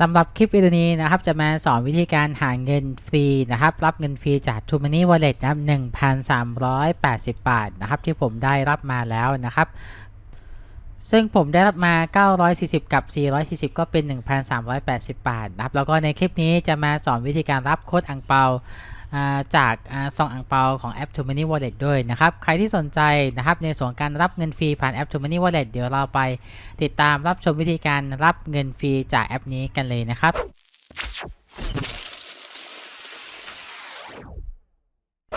สำหรับคลิปวิดีโอนี้นะครับจะมาสอนวิธีการหาเงินฟรีนะครับรับเงินฟรีจาก t ูม m นี่วอลเล็ตนะครับ1,380 บาทนะครับที่ผมได้รับมาแล้วนะครับ ซึ่งผมได้รับมา 940 กับ 440 ก็เป็น 1,380 บาทนะครับแล้วก็ในคลิปนี้จะมาสอนวิธีการรับโค้ดอังเปา จากซองอ่างเปาของแอป t ูม m นี่วอลเล็ตด้วยนะครับ ใครที่สนใจนะครับในส่วนการรับเงินฟรีผ่านแอป t ูม m นี่วอลเล็ตเดี๋ยวเราไปติดตามรับชมวิธีการรับเงินฟรีจากแอปนี้กันเลยนะครับ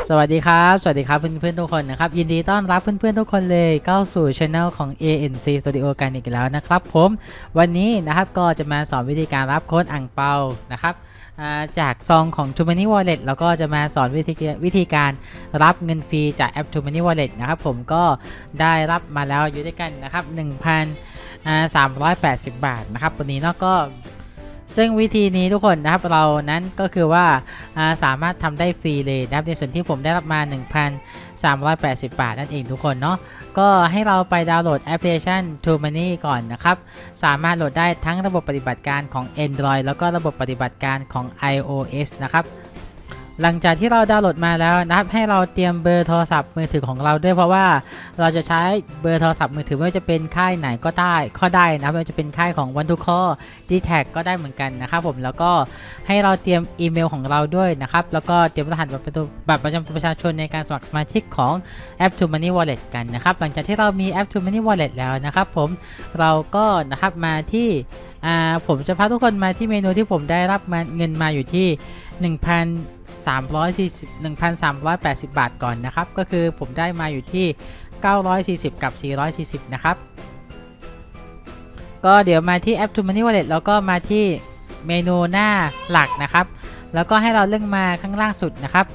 สวัสดีครับ สวัสดีครับเพื่อนๆทุกคนนะครับ ยินดีต้อนรับเพื่อนๆทุกคนเลยเข้าสู่ช anel ของ ANC Studio กันอีกแล้วนะครับผมวันนี้นะครับก็จะมาสอนวิธีการรับโค้ดอ่างเปานะครับจากซองของ t o m o n y Wallet แล้วก็จะมาสอนวิธีวิธีการรับเงินฟรีจากแอป t o m o n y Wallet นะครับผมก็ได้รับมาแล้วอยู่ด้วยกันนะครับ1,380 บาทนะครับวันนี้เนาะก็ ซึ่งวิธีนี้ทุกคนนะครับเรานั้นก็คือว่าาสามารถทำได้ฟรีเลยนะครับในส่วนที่ผมได้รับมา 1,380 บาทนั่นเองทุกคนเนาะก็ให้เราไปดาวน์โหลดแอปพลิเคชัน t o m o n e y ก่อนนะครับ สามารถโหลดได้ทั้งระบบปฏิบัติการของ Android แล้วก็ระบบปฏิบัติการของ iOS นะครับ หลังจากที่เราดาวน์โหลดมาแล้วนะครับให้เราเตรียมเบอร์โทรศัพท์มือถือของเราด้วยเพราะว่าเราจะใช้เบอร์โทรศัพท์มือถือไม่ว่าจะเป็นค่ายไหนก็ได้ข้อได้นะไม่ว่าจะเป็นค่ายของ One to Call d t แทก็ได้เหมือนกันนะครับผมแล้วก็ให้เราเตรียมอีเมลของเราด้วยนะครับแล้วก็เตรียมรหัสบัตรประประจำตัวประชาชนในการสมัครสมาชิกของแอป t o Money Wallet กันนะครับหลังจากที่เรามีแอป t o Money Wallet แล้วนะครับผมเราก็นะครับมาที่อ่าผมจะพาทุกคนมาที่เมนูที่ผมได้รับเงินมาอยู่ที่ 1,340 1,380 บาทก่อนนะครับ ก็คือผมได้มาอยู่ที่ 940 กับ 440 นะครับ ก็เดี๋ยวมาที่แอป t o Money Wallet แล้วก็มาที่เมนูหน้าหลักนะครับ แล้วก็ให้เราเลื่อนมาข้างล่างสุดนะครับ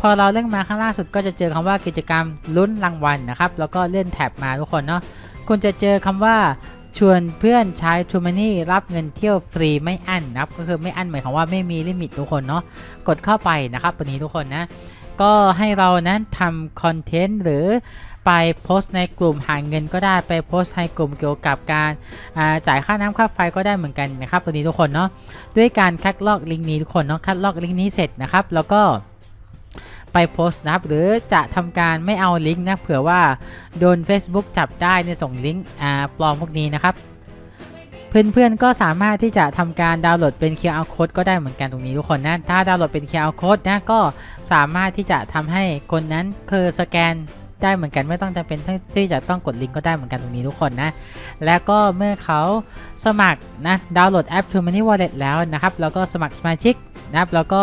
พอเราเลื่อนมาข้างล่างสุดก็จะเจอคำว่ากิจกรรมลุ้นรางวัลนะครับ แล้วก็เลื่อนแท็บมาทุกคนเนาะ คุณจะเจอคำว่า ชวนเพื่อนใช้ t ูมานี่รับเงินเที่ยวฟรีไม่อั้นนะครับก็คือไม่อั้นหมายความว่าไม่มีลิมิตทุกคนเนาะกดเข้าไปนะครับวันนี้ทุกคนนะก็ให้เรานั้นทำคอนเทนต์หรือไปโพสต์ในกลุ่มหาเงินก็ได้ไปโพสต์ในกลุ่มเกี่ยวกับการาจ่ายค่าน้ำค่าไฟก็ได้เหมือนกันนะครับวันนี้ทุกคนเนาะด้วยการคัดลอกลิงก์นี้ทุกคนเนาะคัดลอกลิงก์นี้เสร็จนะครับ แล้วก็ ไปโพสต์นะครับหรือจะทำการไม่เอาลิงก์นะเผื่อว่าโดน Facebook จับได้ในส่งลิงก์อ่าปลอมพวกนี้นะครับ เพื่อนๆก็สามารถที่จะทำการดาวน์โหลดเป็น QR code ก็ได้เหมือนกันตรงนี้ทุกคนนะถ้าดาวน์โหลดเป็น QR code นะก็สามารถที่จะทำให้คนนั้นคือสแกน ได้เหมือนกันไม่ต้องจำเป็นที่จะต้องกดลิงก์ก็ได้เหมือนกันตรงนี้ทุกคนนะ แล้วก็เมื่อเขาสมัครนะดาวน์โหลดแอป t o Money Wallet แล้วนะครับแล้วก็สมัครสมาชิกนะครับแล้วก็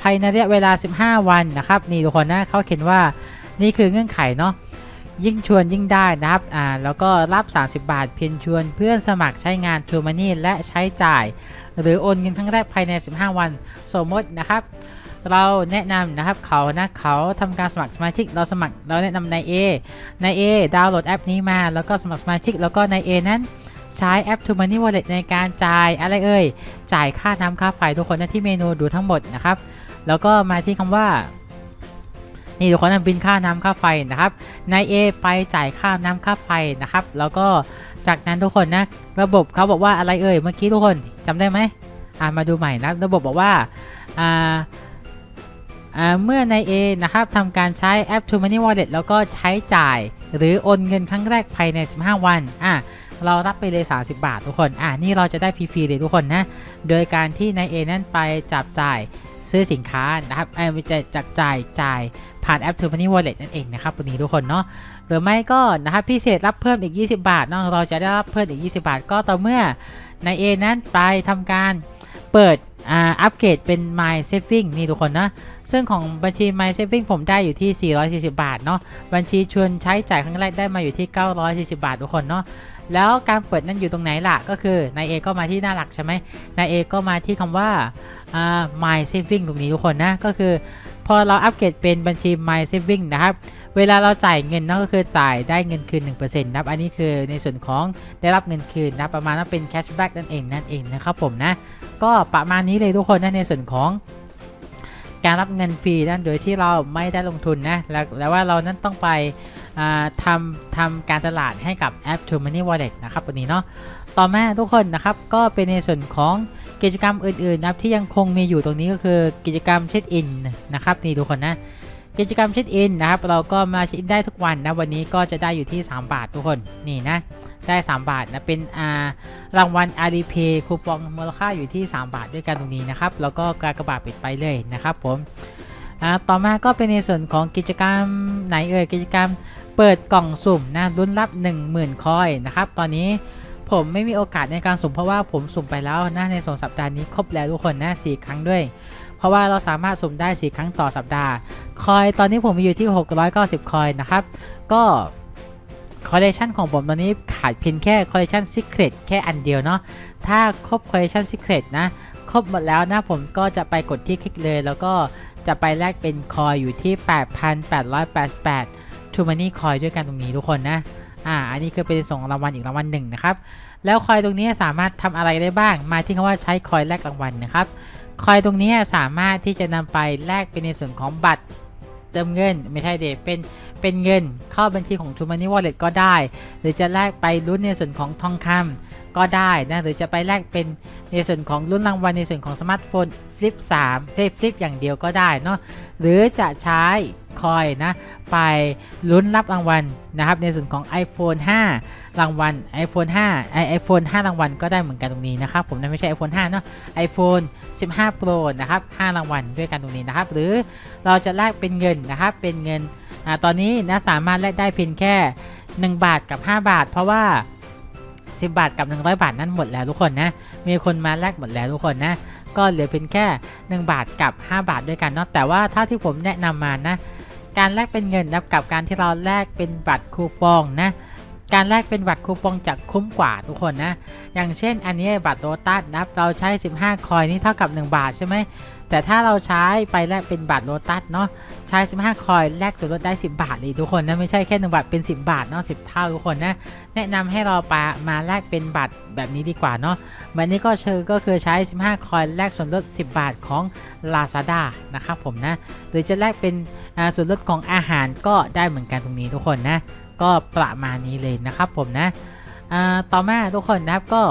ภายในระยะเวลา 15 วันนะครับนี่ทุกคนนะเขาเขียนว่านี่คือเงื่อนไขเนาะยิ่งชวนยิ่งได้นะครับอ่าแล้วก็รับ 30 บาท เพียงชวนเพื่อนสมัครใช้งาน True Money และใช้จ่าย หรือโอนเงินครั้งแรกภายใน 15 วัน สมมตินะครับ เราแนะนำนะครับเขานะเขาทำการสมัครสมาชิกเราสมัครเราแนะนำนาย A นาย A ดาวน์โหลดแอปนี้มา แล้วก็สมัครสมาชิกแล้วก็นาย A นั้นใช้แอป True Money Wallet ในการจ่ายอะไรเอ่ย จ่ายค่าน้ำค่าไฟทุกคนนะที่เมนูดูทั้งหมดนะครับ แล้วก็มาที่คำว่า นี่ทุกคนนะบินค่าน้ำค่าไฟนะครับนาย A ไปจ่ายค่าน้ำค่าไฟนะครับ แล้วก็จากนั้นทุกคนนะระบบเขาบอกว่าอะไรเอ่ยเมื่อกี้ทุกคนจำได้ไหมอ่ามาดูใหม่นะระบบบอกว่าอ่า เมื่อนาย A นะครับทำการใช้แอป t o Money Wallet แล้วก็ใช้จ่าย หรือโอนเงินครั้งแรกภายใน 15 วันอะเรารับไปเลย 30 บาททุกคนอะนี่เราจะได้ฟรีๆเลยทุกคนนะ โดยการที่นาย A นั้นไปจับจ่ายซื้อสินค้านะครับเออไม่ใช่จับจ่ายจ่ายผ่านแอป t o Money Wallet นั่นเองนะครับวันนี้ทุกคนเนาะหรือไม่ก็นะครับพิเศษรับเพิ่มอีก 20 บาทเนาะเราจะได้รับเพิ่มอีก 20 บาทก็ต่อเมื่อนาย A นั้นไปทำการ เปิดอ่าอัปเกรดเป็น My Saving นี่ทุกคนนะ ซึ่งของบัญชี My Saving ผมได้อยู่ที่ 440 บาทเนาะบัญชีชวนใช้จ่ายครั้งแรกได้มาอยู่ที่ 940 บาททุกคนเนาะแล้วการเปิดนั่นอยู่ตรงไหนล่ะ ก็คือนายเอก็มาที่หน้าหลักใช่ไหมนายเอก็มาที่คำว่าอ่า My Saving ตรงนี้ทุกคนนะ ก็คือ พอเราอัปเกรดเป็นบัญชี My Saving นะครับเวลาเราจ่ายเงินเนาะก็คือจ่ายได้เงินคืน 1%นะครับอันนี้คือในส่วนของได้รับเงินคืนนะประมาณว่าเป็น cashback นั่นเองนั่นเองนะครับผมนะก็ประมาณนี้เลยทุกคนนะในส่วนของการรับเงินฟรีนั่นโดยที่เราไม่ได้ลงทุนนะแล้วแล้วว่าเรานั้นต้องไปอ่าทำทำการตลาดให้กับแอป t o Money Wallet นะครับวันนี้เนาะต่อมาทุกคนนะครับก็เป็นในส่วนของ กิจกรรมอื่นๆนะครับที่ยังคงมีอยู่ตรงนี้ก็คือกิจกรรมเช็คอินนะครับนี่ทุกคนนะกิจกรรมเช็คอินนะครับเราก็มาเช็คอินได้ทุกวันนะวันนี้ก็จะได้อยู่ที่ 3 บาททุกคนนี่นะได้ 3 บาทนะเป็นอารางวัล RDP คูปองมูลค่าอยู่ที่ 3 บาทด้วยกันตรงนี้นะครับแล้วก็การกระบาดปิดไปเลยนะครับผมอ่าต่อมาก็เป็นในส่วนของกิจกรรมไหนเอ่ยกิจกรรมเปิดกล่องสุ่มนะลุ้นรับ 10,000 คอยนะครับตอนนี้ ผมไม่มีโอกาสในการสุ่มเพราะว่าผมสุ่มไปแล้วนะในสองสัปดาห์นี้ครบแล้วทุกคนนะสี่ครั้งด้วย เพราะว่าเราสามารถสุ่มได้4ครั้งต่อสัปดาห์ คอยตอนนี้ผมมีอยู่ที่ 690 คอยนะครับ ก็คอลเลคชันของผมตอนนี้ขาดเพียงแค่คอลเลคชันซิกเ r ตแค่อันเดียวเนาะถ้าครบคอลเลคชันซิกเ r ตนะครบหมดแล้วนะผมก็จะไปกดที่คลิกเลย แล้วก็จะไปแลกเป็นคอยอยู่ที่ 8,888 t o Money คอยด้วยกันตรงนี้ทุกคนนะ อ่า อันนี้คือเป็นส่งรางวัลอีกรางวัลหนึ่งนะครับ แล้วคอยตรงนี้สามารถทำอะไรได้บ้าง มาที่คำว่าใช้คอยแลกรางวัลนะครับ คอยตรงนี้สามารถที่จะนำไปแลกเป็นในส่วนของบัตรเติมเงิน ไม่ใช่เดเป็นเป็นเงินเข้าบัญชีของ True Money Wallet ก็ได้ หรือจะแลกไปลุ้นในส่วนของทองคำก็ได้นะหรือจะไปแลกเป็นในส่วนของลุ้นรางวัลในส่วนของสมาร์ทโฟนฟลิป3ฟลิปฟลิปอย่างเดียวก็ได้เนาะหรือจะใช้คอยนะไปลุ้นรับรางวัลนะครับในส่วนของ iPhone 5 รางวัล iPhone 5 i iPhone 5 รางวัลก็ได้เหมือนกันตรงนี้นะครับผมนะไม่ใช่ iPhone 5 เนาะ iPhone 15 Pro นะครับ 5 รางวัลด้วยกันตรงนี้นะครับ หรือเราจะแลกเป็นเงินนะครับเป็นเงินอ่าตอนนี้นะสามารถแลกได้เพียงแค่ 1 บาทกับ 5 บาท เพราะว่า 10บาทกับ 100 บาทนั้นหมดแล้วทุกคนนะ มีคนมาแลกหมดแล้วทุกคนนะ ก็เหลือเพียงแค่ 1 บาทกับ 5 บาทด้วยกันเนาะ แต่ว่าถ้าที่ผมแนะนำมานะ การแลกเป็นเงินนะกับการที่เราแลกเป็นบัตรคูปองนะ การแลกเป็นบัตรคูปองจะคุ้มกว่าทุกคนนะ อย่างเช่น อันนี้บัตรโรตัสนะครับเราใช้ 15 คอยนี่เท่ากับ 1 บาทใช่ไหมแต่ถ้าเราใช้ไปแลกเป็นบัตรโรตัสเนาะใช้ 15 คอยแลกส่วนลดได้ 10 บาทเลยทุกคนนะไม่ใช่แค่1บาทเป็น 10 บาทเนาะ10 เท่าทุกคนนะแนะนำให้เราปามาแลกเป็นบัตรแบบนี้ดีกว่าเนาะแบบนี้ก็เชิญก็คือใช้ 15 คอยแลกส่วนลด 10 บาทของ Lazada นะครับผมนะหรือจะแลกเป็นส่วนลดของอาหารก็ได้เหมือนกันตรงนี้ทุกคนนะ ก็ประมาณนี้เลยนะครับผมนะต่อมาทุกคนนะครับก็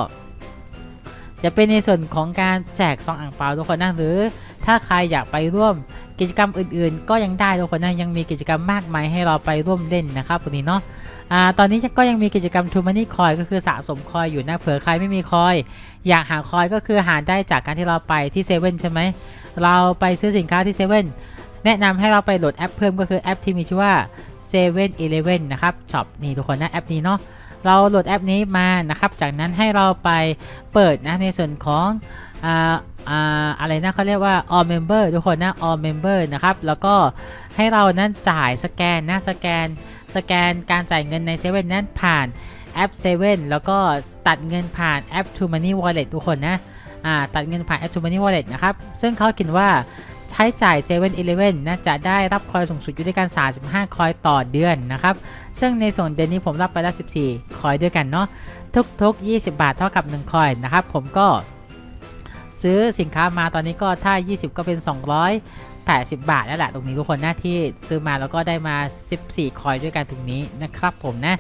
จะเป็นในส่วนของการแจกซองอ่างเปาทุกคนนะหรือ ถ้าใครอยากไปร่วมกิจกรรมอื่น ๆ ก็ยังได้ทุกคนนะยังมีกิจกรรมมากมายให้เราไปร่วมเล่นนะครับวันนี้เนาะอตอนนี้ก็ยังมีกิจกรรม True Money Coin ก็คือสะสมคอยอยู่นะเผื่อใครไม่มีคอย อยากหาคอยก็คือหาได้จากการที่เราไปที่เซเว่นใช่ไหมเราไปซื้อสินค้าที่เซเว่นแนะนำให้เราไปโหลดแอปเพิ่มก็คือแอปที่มีชื่อว่า 7 e เ e ่ e อนะครับช็อปนี่ทุกคนนะแอปนี้เนาะเราโหลดแอปนี้มานะครับ จากนั้นให้เราไปเปิดนะในส่วนของอ่าอ่าอะไรนะเขาเรียกว่า all member ทุกคนนะ all member นะครับ แล้วก็ให้เรานั้นจ่ายสแกนนะสแกน สแกนการจ่ายเงินในเซเว่นนั้นผ่านแอป7แล้วก็ตัดเงินผ่านแอป To Money Wallet ทุกคนนะอ่าตัดเงินผ่านแอป To Money Wallet นะครับ ซึ่งเขาเขียนว่า ใช้จ่าย7 e เ e ่ e อนะจะได้รับคอยสูงสุดอยู่ด้วยกัน 35 คอยต่อเดือนนะครับ ซึ่งในส่วนเดือนนี้ผมรับไปแล้ว14 คอยด้วยกันเนาะทุกๆ 20 บาทเท่ากับ 1 คอยนะครับ ผมก็ซื้อสินค้ามาตอนนี้ก็ถ้า 20 ก็เป็น 280 บาทแล้วแหละตรงนี้ทุกคนหน้าที่ซื้อมาแล้วก็ได้มา 14 คอยด้วยกันตรงนี้นะครับผมนะ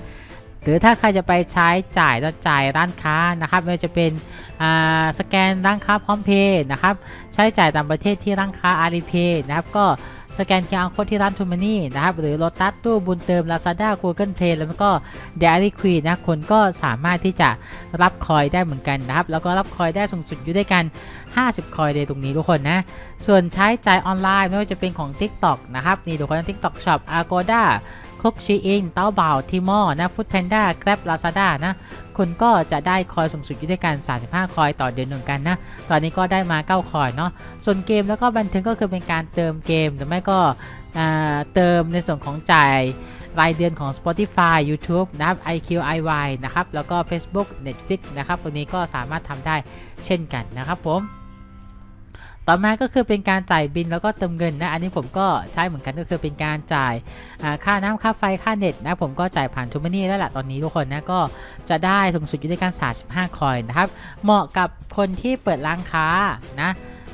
หรือถ้าใครจะไปใช้จ่ายแล้วจ่ายร้านค้านะครับไม่ว่าจะเป็นสแกนร้านค้าพร้อมเพย์นะครับใช้จ่ายต่างประเทศที่ร้านค้า Alipay นะครับก็สแกน QR Code ที่ร้าน t ู m นี่นะครับ หรือ Lotus ตู้บุญเติม Lazada Google Play แล้วก็ Dairy Queen นะคนก็สามารถที่จะรับคอยได้เหมือนกันนะครับ แล้วก็รับคอยได้สูงสุดอยู่ด้วยกัน 50 คอยเลยตรงนี้ทุกคนนะ ส่วนใช้จ่ายออนไลน์ไม่ว่าจะเป็นของ TikTok นะครับ นี่ทุกคน TikTok Shop Agoda คกชีอิงเต้าเบาทีมอนะฟูดแพนด้าแกร็บลาซาด้านะคุณก็จะได้คอยสูงสุดอยู่ด้วยกัน 35 คอยต่อเดือนหนึ่งกันนะ ตอนนี้ก็ได้มา 9 คอยเนาะ ส่วนเกมแล้วก็บันทึกก็คือเป็นการเติมเกม หรือไม่ก็เติมในส่วนของจ่ายรายเดือนของ Spotify YouTube นะครับ IQIY นะครับ แล้วก็ Facebook Netflix นะครับตัวนี้ก็สามารถทำได้เช่นกันนะครับผม ต่อมาก็คือเป็นการจ่ายบินแล้วก็เติมเงินนะ อันนี้ผมก็ใช้เหมือนกันก็คือเป็นการจ่ายค่าน้ำค่าไฟค่าเน็ตนะ ผมก็จ่ายผ่านทูมานี่แล้วแหละตอนนี้ทุกคนนะก็จะได้สูงสุดอยู่ในการ35คอยนะครับ เหมาะกับคนที่เปิดร้านค้านะ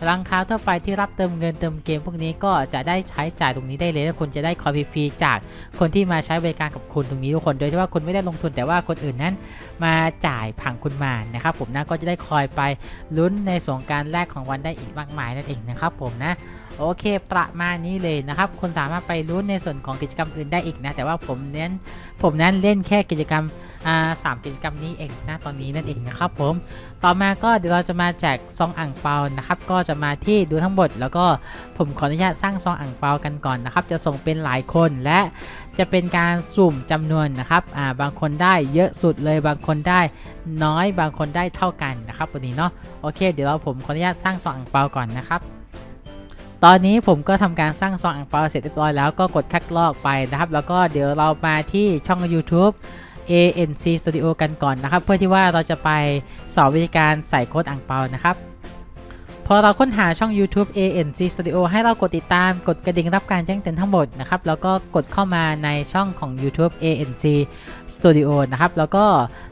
ร้านค้าทั่วไปที่รับเติมเงินเติมเกมพวกนี้ก็จะได้ใช้จ่ายตรงนี้ได้เลยและคุณจะได้คอยฟรีจากคนที่มาใช้บริการกับคุณตรงนี้ทุกคน โดยที่ว่าคุณไม่ได้ลงทุนแต่ว่าคนอื่นนั้น มาจ่ายผังคุณมานะครับผมนะก็จะได้คอยไปลุ้นในส่วนการแลกของวันได้อีกมากมายนั่นเองนะครับผมนะโอเค ประมาณนี้เลยนะครับคุณสามารถไปรู้นในส่วนของกิจกรรมอื่นได้อีกนะแต่ว่าผมเน้นผมนั้นเล่นแค่กิจกรรมอ่าสามกิจกรรมนี้เองนะตอนนี้นั่นเองนะครับผมต่อมาก็เดี๋ยวเราจะมาแจกซองอ่างเปานะครับก็จะมาที่ดูทั้งหมด แล้วก็ผมขออนุญาตสร้างซองอ่างเปากันก่อนนะครับ จะส่งเป็นหลายคนและจะเป็นการสุ่มจำนวนนะครับอ่าบางคนได้เยอะสุดเลยบางคนได้น้อยบางคนได้เท่ากันนะครับวันนี้เนาะโอเค เดี๋ยวเราผมขออนุญาตสร้างซองอ่างเปาก่อนนะครับตอนนี้ผมก็ทำการสร้างซองอ่างเปาเสร็จเรียบร้อยแล้วก็กดคัดลอกไปนะครับ แล้วก็เดี๋ยวเรามาที่ช่อง YouTube ANC Studio กันก่อนนะครับ เพื่อที่ว่าเราจะไปสอนวิธีการใส่โค้ดอ่างเปานะครับ พอเราค้นหาช่อง YouTube ANC Studio ให้เรากดติดตาม กดกระดิ่งรับการแจ้งเตือนทั้งหมดนะครับ แล้วก็กดเข้ามาในช่องของ YouTube ANC Studio นะครับ แล้วก็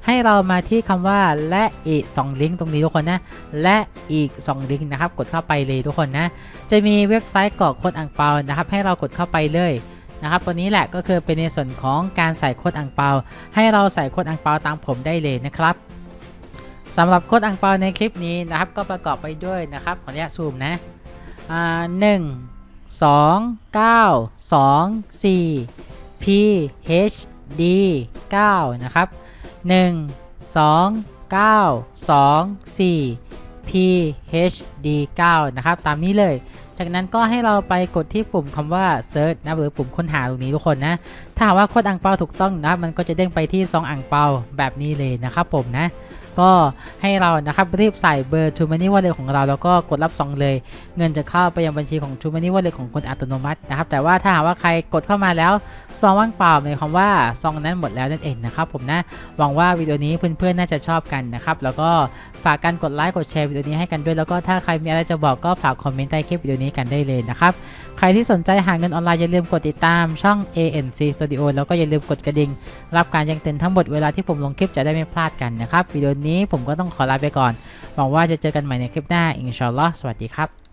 ให้เรามาที่คำว่าและอีก 2 ลิงก์ตรงนี้ทุกคนนะ และอีก 2 ลิงก์นะครับ กดเข้าไปเลยทุกคนนะ จะมีเว็บไซต์กรอกโค้ดอ่างเปานะครับ ให้เรากดเข้าไปเลยนะครับตัวนี้แหละก็คือเป็นในส่วนของการใส่โค้ดอ่างเปา ให้เราใส่โค้ดอ่างเปาตามผมได้เลยนะครับ สำหรับโค้ดอ่างเปาในคลิปนี้นะครับก็ประกอบไปด้วยนะครับขออนุญาตซูมนะอ่าหนึ่งสองเก้าสองสี่ P H D 9นะครับหนึ่งสองเก้าสองสี่ P H D 9นะครับตามนี้เลย จากนั้นก็ให้เราไปกดที่ปุ่มคำว่า search นะหรือปุ่มค้นหาตรงนี้ทุกคนนะถ้าหากว่าโค้ดอ่างเปาถูกต้องนะมันก็จะเด้งไปที่ซองอ่างเปาแบบนี้เลยนะครับผมนะ ก็ให้เรานะครับรีบใส่เบอร์ True Money Wallet ของเราแล้วก็กดรับซองเลย เงินจะเข้าไปยังบัญชีของ True Money Wallet ของคุณอัตโนมัตินะครับแต่ว่าถ้าหากว่าใครกดเข้ามาแล้วซองว่างเปล่าหมายความว่าซองนั้นหมดแล้วนั่นเองนะครับผมนะหวังว่าวิดีโอนี้เพื่อนๆน่าจะชอบกันนะครับแล้วก็ฝากกันกดไลค์กดแชร์วิดีโอนี้ให้กันด้วยแล้วก็ถ้าใครมีอะไรจะบอกก็ฝากคอมเมนต์ใต้คลิปวิดีโอนี้กันได้เลยนะครับใครที่สนใจหาเงินออนไลน์อย่าลืมกดติดตามช่อง ANC Studio แล้วก็อย่าลืมกดกระดิ่ง รับการแจ้งเตือนทั้งหมดเวลาที่ผมลงคลิปจะได้ไม่พลาดกันนะครับวิดีโอนี้ผมก็ต้องขอลาไปก่อนหวังว่าจะเจอกันใหม่ในคลิปหน้าอินชาอัลลอฮ์สวัสดีครับ